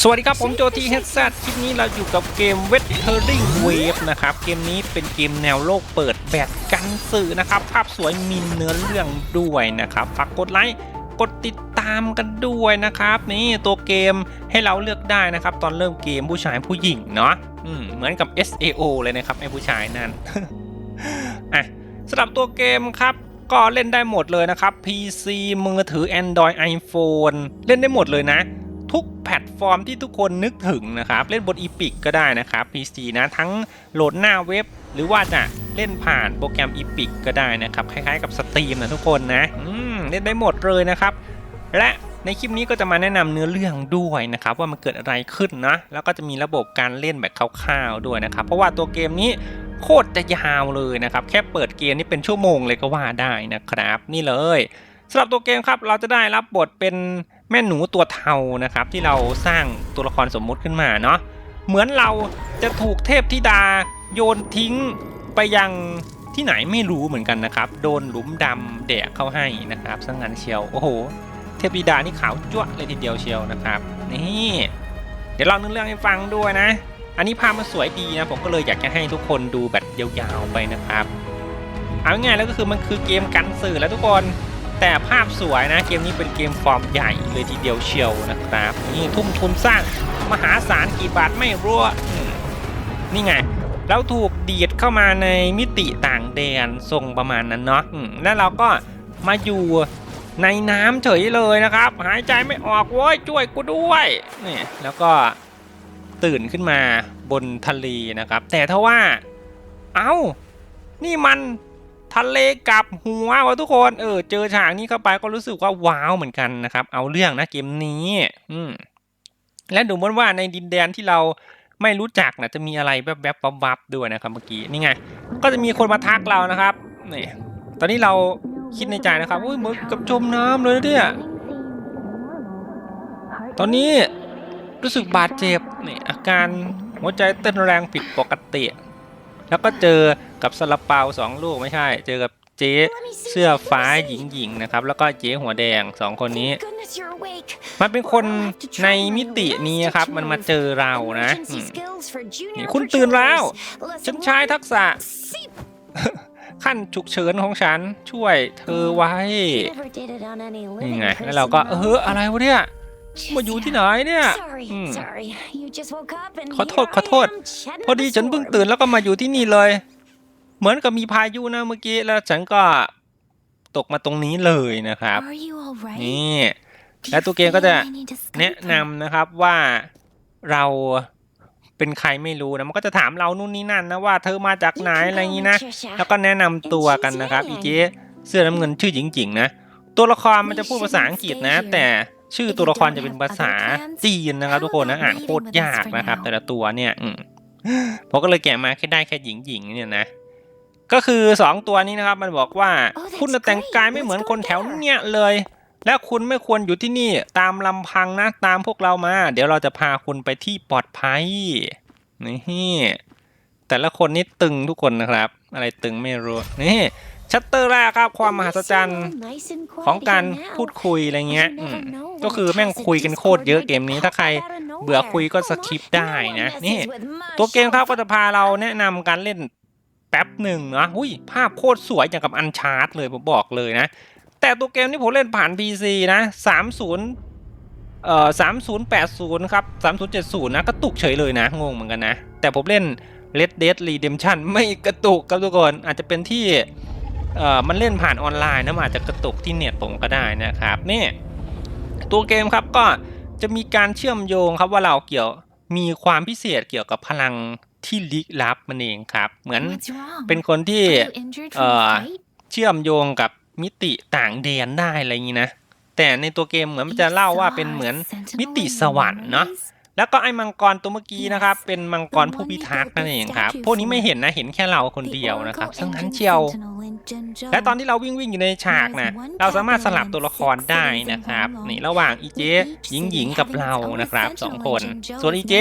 สวัสดีครับ ผมโจทีเฮดซคลิปนี้เราอยู่กับเกม w e t e r i n g Wave นะครับ เกมนี้เป็นเกมแนวโลกเปิดแบบกันสื่อนะครับ ภาพสวยมีเนื้อเรื่องด้วยนะครับ ฝากกดไลค์ กดติดตามกันด้วยนะครับ นี่ตัวเกมให้เราเลือกได้นะครับ ตอนเริ่มเกมผู้ชายผู้หญิงเนาะอืมเหมือนกับ SAO เลยนะครับไอ้ผู้ชายนั่นอะสำหรับตัวเกมครับก็เล่นได้หมดเลยนะครับ PC มือถือ Android iPhone เล่นได้หมดเลยนะ ทุกแพลตฟอร์มที่ทุกคนนึกถึงนะครับ เล่นบน Epic ก็ได้นะครับ PC นะทั้งโหลดหน้าเว็บ หรือว่าจะเล่นผ่านโปรแกรม Epic ก็ได้นะครับ คล้ายๆกับสตรีมนะทุกคนนะเล่นได้หมดเลยนะครับ และในคลิปนี้ก็จะมาแนะนำเนื้อเรื่องด้วยนะครับว่ามันเกิดอะไรขึ้นนะแล้วก็จะมีระบบการเล่นแบบคร่าวๆด้วยนะครับ เพราะว่าตัวเกมนี้โคตรจะยาวเลยนะครับ แค่เปิดเกมนี่เป็นชั่วโมงเลยก็ว่าได้นะครับ นี่เลยสำหรับตัวเกมครับเราจะได้รับบทเป็น แม่หนูตัวเทานะครับ ที่เราสร้างตัวละครสมมุติขึ้นมาเนาะเหมือนเราจะถูกเทพธิดาโยนทิ้งไปยังที่ไหนไม่รู้เหมือนกันนะครับ โดนหลุมดำแดกเข้าให้นะครับสังงานเชียวโอ้โห เทพธิดานี่ขาวจ้วะเลยทีเดียวเชียวนะครับนี่เดี๋ยวเราเนื้อเรื่องให้ฟังด้วยนะ อันนี้ภาพมันสวยดีนะผมก็เลยอยากจะให้ทุกคนดูแบบยาวๆไปนะครับ เอาง่ายๆแล้วก็คือมันคือเกมกันสื่อแล้วทุกคน แต่ภาพสวยนะเกมนี้เป็นเกมฟอร์มใหญ่เลยทีเดียวเชียวนะครับนี่ทุ่มทุนสร้างมหาศาลกี่บาทไม่รู้อะอืมนี่ไงเราถูกดีดเข้ามาในมิติต่างแดนทรงประมาณนั้นเนาะแล้วเราก็มาอยู่ในน้ำเฉยเลยนะครับ หายใจไม่ออกโว้ยช่วยกูด้วยนี่แล้วก็ตื่นขึ้นมาบนทะเลนะครับ แต่ถ้าว่า เอ้านี่มัน ทะเลกับหัววะทุกคนเออเจอฉากนี้เข้าไปก็รู้สึกว่าว้าวเหมือนกันนะครับ เอาเรื่องนะเกมนี้ อืมและดูเหมือนว่าในดินแดนที่เราไม่รู้จักนะจะมีอะไรแวบๆบวับๆด้วยนะครับเมื่อกี้นี่ไง ก็จะมีคนมาทักเรานะครับนี่ตอนนี้เราคิดในใจนะครับอุ้ยเหมือนกับจมน้ำเลยนะเนี่ยตอนนี้รู้สึกบาดเจ็บนี่อาการหัวใจเต้นแรงผิดปกติ แล้วก็เจอกับซาลาเปาสองลูกไม่ใช่ เจอกับเจ๊เสื้อฟ้าหญิงหญิงๆนะครับ แล้วก็เจ๊หัวแดงสองคนนี้ มันเป็นคนในมิตินี้ครับ มันมาเจอเรานะอืมนี่คุณตื่นแล้วฉันใช้ทักษะ ขั้นฉุกเฉินของฉันช่วยเธอไว้นี่ไงแล้วเราก็เอออะไรวะเนี่ย มาอยู่ที่ไหนเนี่ยอืมขอโทษขอโทษ พอดีฉันเพิ่งตื่นแล้วก็มาอยู่ที่นี่เลย เหมือนกับมีพายุนะเมื่อกี้แล้วฉันก็ตกมาตรงนี้เลยนะครับ นี่และตัวเกมก็จะแนะนำนะครับว่าเราเป็นใครไม่รู้นะ มันก็จะถามเรานู่นนี่นั่นนะว่าเธอมาจากไหนอะไรอย่างนี้นะ แล้วก็แนะนำตัวกันนะครับ อีเจ๊เสื้อน้ำเงินชื่อหญิงจิงนะ ตัวละครมันจะพูดภาษาอังกฤษนะ แต่ ชื่อตัวละครจะเป็นภาษาจีนนะครับ ทุกคนนะอ่านโคตรยากนะครับ แต่ละตัวเนี่ยอืมผมก็เลยแกะมาแค่ได้แค่หญิงหญิงๆเนี่ยนะก็คือสองตัวนี้นะครับมันบอกว่าคุณน่ะแต่งกายไม่เหมือนคนแถวเนี่ยเลย และคุณไม่ควรอยู่ที่นี่ตามลำพังนะตามพวกเรามา เดี๋ยวเราจะพาคุณไปที่ปลอดภัยนี่แต่ละคนนี่ตึงทุกคนนะครับ อะไรตึงไม่รู้นี่ ชัตเตอร์แรกครับความมหัศจรรย์ของการพูดคุยอะไรเงี้ยอืมก็คือแม่งคุยกันโคตรเยอะเกมนี้ถ้าใครเบื่อคุยก็สคิปได้นะนี่ตัวเกมครับก็จะพาเราแนะนำการเล่นแป๊บหนึ่งนะอุ้ยภาพโคตรสวยอย่างกับอันชาร์ตเลยผมบอกเลยนะ แต่ตัวเกมที่ผมเล่นผ่าน PC นะ30เอ่อ3080 ครับ 3070 นะกระตุกเฉยเลยนะ งงเหมือนกันนะ แต่ผมเล่น Red Dead Redemption ไม่กระตุกครับทุกคนอาจจะเป็นที่ เอ่อมันเล่นผ่านออนไลน์นะมันอาจจะกระตุกที่เน็ตผมก็ได้นะครับนี่ตัวเกมครับก็จะมีการเชื่อมโยงครับว่าเราเกี่ยวมีความพิเศษเกี่ยวกับพลังที่ลึกลับมันเองครับ เหมือนเป็นคนที่เอ่อเชื่อมโยงกับมิติต่างแดนได้อะไรอย่างนี้นะแต่ในตัวเกมเหมือนมันจะเล่าว่าเป็นเหมือนมิติสวรรค์เนาะ แล้วก็ไอ้มังกรตัวเมื่อกี้นะครับ เป็นมังกรผู้พิทักษ์นั่นเองครับ พวกนี้ไม่เห็นนะเห็นแค่เราคนเดียวนะครับซึ่งนั้นเชียว และตอนที่เราวิ่งวิ่งอยู่ในฉากนะเราสามารถสลับตัวละครได้นะครับนี่ระหว่างอีเจหญิงหญิงกับเรานะครับสองคน ส่วนอีเจ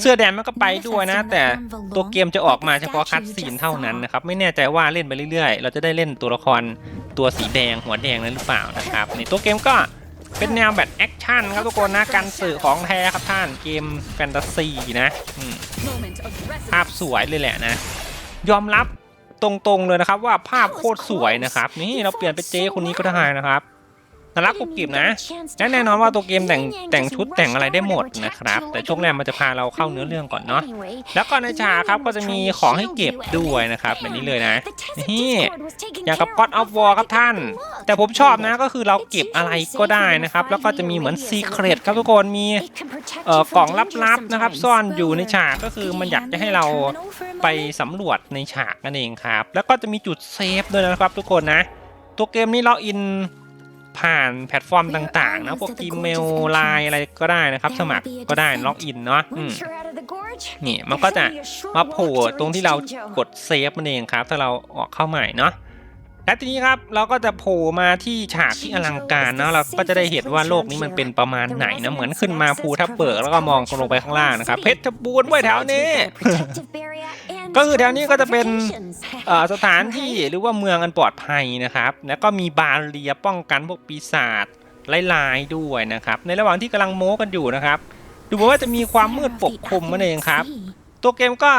เสื้อแดงมันก็ไปด้วยนะ แต่ตัวเกมจะออกมาเฉพาะคัดซีนเท่านั้นนะครับไม่แน่ใจว่าเล่นไปเรื่อยๆ เราจะได้เล่นตัวละครตัวสีแดงหัวแดงนั้นหรือเปล่านะครับนี่ตัวเกมก็ เป็นแนวแบบแอคชั่นครับทุกคนนะการสื่อของแท้ครับท่านเกมแฟนตาซีนะอืมภาพสวยเลยแหละนะ ยอมรับตรงๆเลยนะครับว่าภาพโคตรสวยนะครับ นี่เราเปลี่ยนไปเจ๊คนนี้ก็ได้นะครับ น่ารักกุบกิบนะและแน่นอนว่าตัวเกมแต่งแต่งชุดแต่งอะไรได้หมดนะครับ แต่ช่วงแรกมันจะพาเราเข้าเนื้อเรื่องก่อนเนาะแล้วก็ในฉากครับก็จะมีของให้เก็บด้วยนะครับแบบนี้เลยนะนี่อย่างกับ God of War ครับท่าน แต่ผมชอบนะก็คือเราเก็บอะไรก็ได้นะครับ แล้วก็จะมีเหมือนซีเครตครับทุกคนมีเอ่อกล่องลับๆนะครับ ซ่อนอยู่ในฉากก็คือมันอยากจะให้เราไปสำรวจในฉากนั่นเองครับ แล้วก็จะมีจุดเซฟด้วยนะครับทุกคนนะ ตัวเกมนี้ล็อกอิน ผ่านแพลตฟอร์มต่างๆนะพวกอีเมลไลน์อะไรก็ได้นะครับสมัครก็ได้ล็อกอินเนาะอืมนี่มันก็จะมาโผล่ตรงที่เรากดเซฟมันเองครับ ถ้าเราออกเข้าใหม่เนาะและทีนี้ครับเราก็จะโผล่มาที่ฉากที่อลังการเนาะเราก็จะได้เห็นว่าโลกนี้มันเป็นประมาณไหนนะเหมือนขึ้นมาภูทับเบิกแล้วก็มองลงไปข้างล่างนะครับเพชรบูรณ์ไว้แถวนี้ก็คือแถวนี้ก็จะเป็นเอ่อ สถานที่หรือว่าเมืองอันปลอดภัยนะครับ แล้วก็มีบาเรียป้องกันพวกปีศาจไล่ๆด้วยนะครับ ในระหว่างที่กำลังโม้กันอยู่นะครับ ดูเหมือนว่าจะมีความมืดปกคลุมมันเองครับ ตัวเกมก็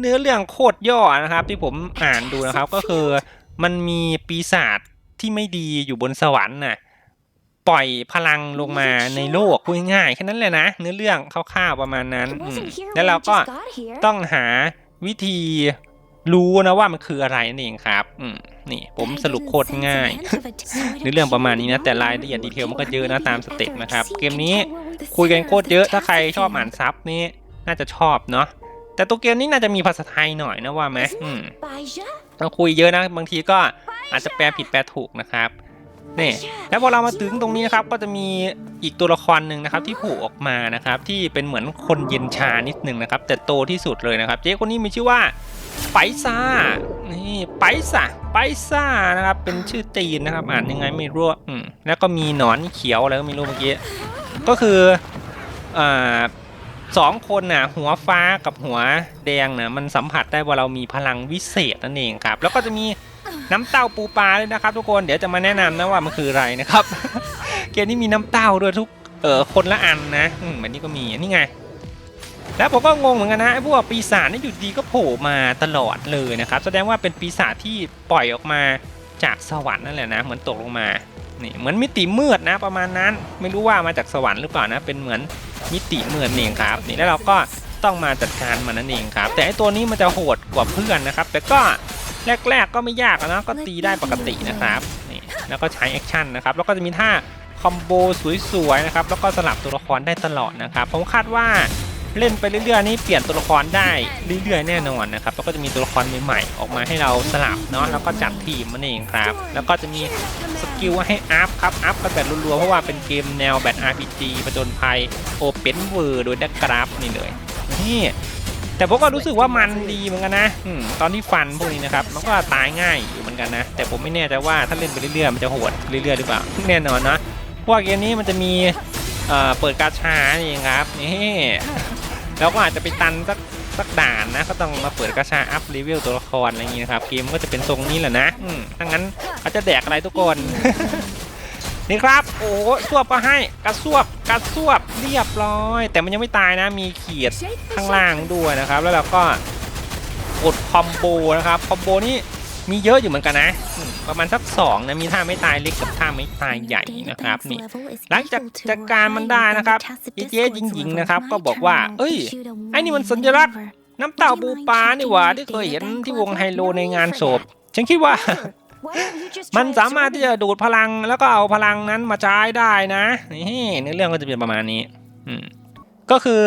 เนื้อเรื่องโคตรย่อนะครับ ที่ผมอ่านดูนะครับก็คือมันมีปีศาจที่ไม่ดีอยู่บนสวรรค์น่ะปล่อยพลังลงมาในโลกพูดง่ายแค่นั้นเลยนะเนื้อเรื่องคร่าวๆประมาณนั้น แล้วเราก็ต้องหาวิธี รู้นะว่ามันคืออะไรนั่นเองครับอืมนี่ผมสรุปโคตรง่าย ในเรื่องประมาณนี้นะ แต่รายละเอียดดีเทลมันก็เยอะนะตามสเต็ปนะครับ เกมนี้คุยกันโคตรเยอะถ้าใครชอบอ่านซับนี่น่าจะชอบเนาะแต่ตัวเกมนี้น่าจะมีภาษาไทยหน่อยนะว่าไหมอืมต้องคุยเยอะนะ บางทีก็อาจจะแปลผิดแปลถูกนะครับ นี่แล้วพอเรามาถึงตรงนี้นะครับก็จะมีอีกตัวละครหนึ่งนะครับที่โผล่ออกมานะครับที่เป็นเหมือนคนเย็นชานิดหนึ่งนะครับแต่โตที่สุดเลยนะครับ เจ๊คนนี้มีชื่อว่าไปซ่านี่ไปซ่าไปซ่านะครับเป็นชื่อจีนนะครับ อ่านยังไงไม่รู้อืมแล้วก็มีหนอนเขียวอะไรก็ไม่รู้เมื่อกี้ก็คืออ่าสองคนน่ะหัวฟ้ากับหัวแดงน่ะมันสัมผัสได้ว่าเรามีพลังวิเศษนั่นเองครับ แล้วก็จะมี น้ำเต้าปูปลาด้วยนะครับ ทุกคนเดี๋ยวจะมาแนะนำนะว่ามันคืออะไรนะครับ เกมนี้มีน้ำเต้าด้วยทุกเออคนละอันนะอืมแบบนี้ก็มีนี่ไง แล้วผมก็งงเหมือนกันนะไอ้พวกปีศาจนี่อยู่ดีก็โผล่มาตลอดเลยนะครับ แสดงว่าเป็นปีศาจที่ปล่อยออกมาจากสวรรค์นั่นแหละนะเหมือนตกลงมานี่เหมือนมิติมืดนะประมาณนั้น ไม่รู้ว่ามาจากสวรรค์หรือเปล่านะ เป็นเหมือนมิติมืดนี่เองครับนี่แล้วเราก็ต้องมาจัดการมันนั่นเองครับ แต่ไอ้ตัวนี้มันจะโหดกว่าเพื่อนนะครับ แต่ก็ แรก ๆ ก็ไม่ยากนะ ก็ตีได้ปกตินะครับนี่แล้วก็ใช้แอคชั่นนะครับ แล้วก็จะมีท่าคอมโบสวยๆนะครับ แล้วก็สลับตัวละครได้ตลอดนะครับ ผมคาดว่าเล่นไปเรื่อยๆนี่เปลี่ยนตัวละครได้เรื่อยๆแน่นอนนะครับแล้วก็จะมีตัวละครใหม่ๆออกมาให้เราสลับเนาะแล้วก็จัดทีมมันเองครับ แล้วก็จะมีสกิลให้อัพครับอัพกันแบบรัวๆเพราะว่าเป็นเกมแนวแบบ RPG ผจญภัยโอเปนเวอร์โดยได้กราฟนี่เลยนี่ แต่ผมก็รู้สึกว่ามันดีเหมือนกันนะอตอนที่ฟันพวกนี้นะครับ มันก็ตายง่ายอยู่เหมือนกันนะ แต่ผมไม่แน่ใจว่าถ้าเล่นไปเรื่อยๆ มันจะโหดเรื่อยๆหรือเปล่า แน่นอนนะเพราะว่าเกมนี้มันจะมีเอ่อเปิดกาชานี่เองครับ นี่เราก็อาจจะไปตันสักสักด่านนะ ก็ต้องมาเปิดกระชาอัพเลเวลตัวละครอะไรอย่างนี้นะครับ เกมก็จะเป็นทรงนี้แหละนะถ้างั้นอาจะแดกอะไรทุกคน นี่ครับ โอ้โหสวบก็ให้กระซวบกระซวบเรียบร้อย แต่มันยังไม่ตายนะมีเขียดข้างล่างด้วยนะครับ แล้วเราก็กดคอมโบนะครับคอมโบนี้มีเยอะอยู่เหมือนกันนะ ประมาณสักสองนะมีท่าไม่ตายเล็กกับท่าไม่ตายใหญ่นะครับนี่หลังจากจัดการมันได้นะครับเจ๊ๆหญิงๆนะครับ ก็บอกว่า เอ้ยไอ้นี่มันสัญลักษณ์น้ำเต่าปูปลานี่หว่าที่เคยเห็นที่วงไฮโลในงานศพฉันคิดว่า มันสามารถที่จะดูดพลังแล้วก็เอาพลังนั้นมาใช้ได้นะนี่ในเรื่องก็จะเป็นประมาณนี้อืมก็คือ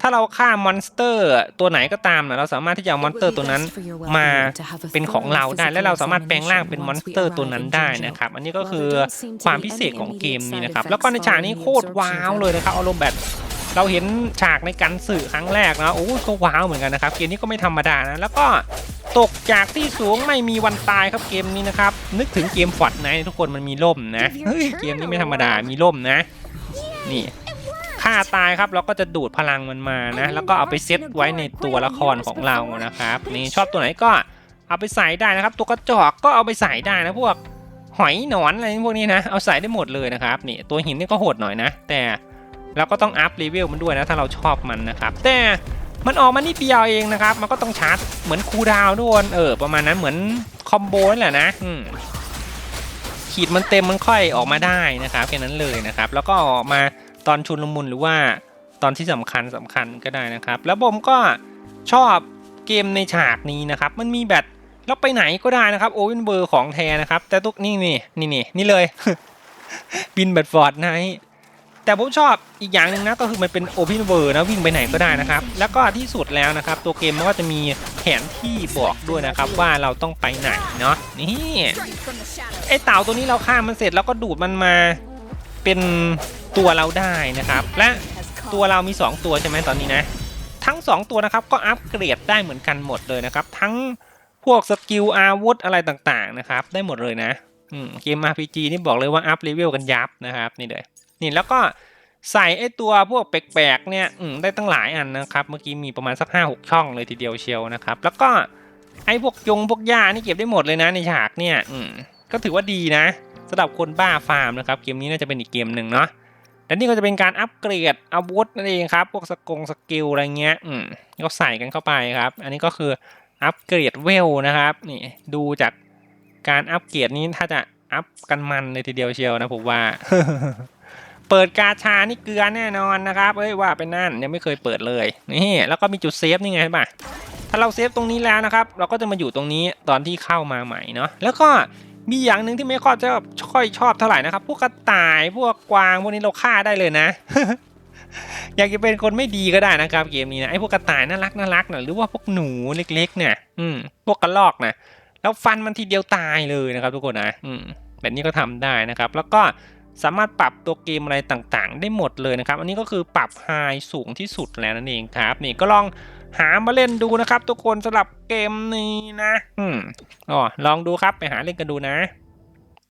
ถ้าเราฆ่ามอนสเตอร์ตัวไหนก็ตามนะเราสามารถที่จะเอามอนสเตอร์ตัวนั้นมาเป็นของเราได้และเราสามารถแปลงร่างเป็นมอนสเตอร์ตัวนั้นได้นะครับอันนี้ก็คือความพิเศษของเกมนี้นะครับแล้วก็ในฉากนี้โคตรว้าวเลยนะครับอารมณ์แบบเราเห็นฉากในการสื่อครั้งแรกนะโอ้ก็ว้าวเหมือนกันนะครับเกมนี้ก็ไม่ธรรมดานะแล้วก็ ตกจากที่สูงไม่มีวันตายครับเกมนี้นะครับ นึกถึงเกมฟอร์ดไนทุกคนมันมีล่มนะเฮ้ยเกมนี้ไม่ธรรมดามีล่มนะ นี่ฆ่าตายครับเราก็จะดูดพลังมันมานะ แล้วก็เอาไปเซตไว้ในตัวละครของเรานะครับ นี่ชอบตัวไหนก็เอาไปใส่ได้นะครับ ตัวกระจอกก็เอาไปใส่ได้นะพวกหอยหนอนอะไรพวกนี้นะ เอาใส่ได้หมดเลยนะครับนี่ตัวหินนี่ก็โหดหน่อยนะ แต่เราก็ต้องอัพเลเวลมันด้วยนะถ้าเราชอบมันนะครับ แต่ มันออกมานิดเดียวเองนะครับ มันก็ต้องชาร์จเหมือนคูดาวด้วยเออประมาณนั้นเหมือนคอมโบนั่นแหละนะอืมขีดมันเต็มมันค่อยออกมาได้นะครับแค่นั้นเลยนะครับ แล้วก็ออกมาตอนชุนลมุนหรือว่าตอนที่สำคัญสำคัญก็ได้นะครับ แล้วผมก็ชอบเกมในฉากนี้นะครับ มันมีแบบเราไปไหนก็ได้นะครับโอเวนเบอร์ของแท้นะครับ แต่ตุกนี่นี่นี่นี่นี่เลยบินแบบฟอร์ดไน แต่ผมชอบอีกอย่างหนึ่งนะก็คือมันเป็นโอเพนเวอร์นะวิ่งไปไหนก็ได้นะครับ แล้วก็ที่สุดแล้วนะครับ ตัวเกมมันก็จะมีแผนที่บอกด้วยนะครับ ว่าเราต้องไปไหนเนาะนี่ไอเต่าตัวนี้เราฆ่ามันเสร็จแล้วก็ดูดมันมาเป็นตัวเราได้นะครับ และตัวเรามี 2 ตัวใช่ไหมตอนนี้นะ ทั้ง 2 ตัวนะครับก็อัปเกรดได้เหมือนกันหมดเลยนะครับ ทั้งพวกสกิลอาวุธอะไรต่างๆนะครับ ได้หมดเลยนะเกม RPG นี่บอกเลยว่าอัพเลเวลกันยับนะครับนี่เลย นี่แล้วก็ใส่ไอตัวพวกแปลกๆเนี่ยได้ตั้งหลายอันนะครับ เมื่อกี้มีประมาณสัก5 6ช่องเลยทีเดียวเชียวนะครับ แล้วก็ไอพวกยงพวกหญ้านี่เก็บได้หมดเลยนะในฉากเนี่ยอืมก็ถือว่าดีนะสำหรับคนบ้าฟาร์มนะครับ เกมนี้น่าจะเป็นอีกเกมหนึ่งเนาะและนี่ก็จะเป็นการอัปเกรดอาวุธนั่นเองครับ พวกสกงสกิลอะไรเงี้ยอืมก็ใส่กันเข้าไปครับ อันนี้ก็คืออัปเกรดเวลนะครับนี่ดูจากการอัปเกรดนี้ถ้าจะอัพกันมันเลยทีเดียวเชียวนะผมว่า เปิดกาชานี่เกลือแน่นอนนะครับเอ้ยว่าเป็นนั่นยังไม่เคยเปิดเลยนี่แล้วก็มีจุดเซฟนี่ไงเห็นป่ะถ้าเราเซฟตรงนี้แล้วนะครับ เราก็จะมาอยู่ตรงนี้ตอนที่เข้ามาใหม่เนาะแล้วก็มีอย่างหนึ่งที่ไม่ค่อยจะค่อยชอบเท่าไหร่นะครับ พวกกระต่ายพวกกวางพวกนี้เราฆ่าได้เลยนะ อยากจะเป็นคนไม่ดีก็ได้นะครับ เกมนี้นะไอ้พวกกระต่ายน่ารักน่ารักนะหรือว่าพวกหนูเล็ก ๆ เนี่ย อืม พวกกระรอกนะแล้วฟันมันทีเดียวตายเลยนะครับ ทุกคนนะอืมแบบนี้ก็ทำได้นะครับ แล้วก็ สามารถปรับตัวเกมอะไรต่างๆ ได้หมดเลยนะครับ อันนี้ก็คือปรับไฮสูงที่สุดแล้วนั่นเองครับ นี่ก็ลองหามาเล่นดูนะครับ ทุกคนสำหรับเกมนี้นะ อืมอ๋อลองดูครับไปหาเล่นกันดูนะ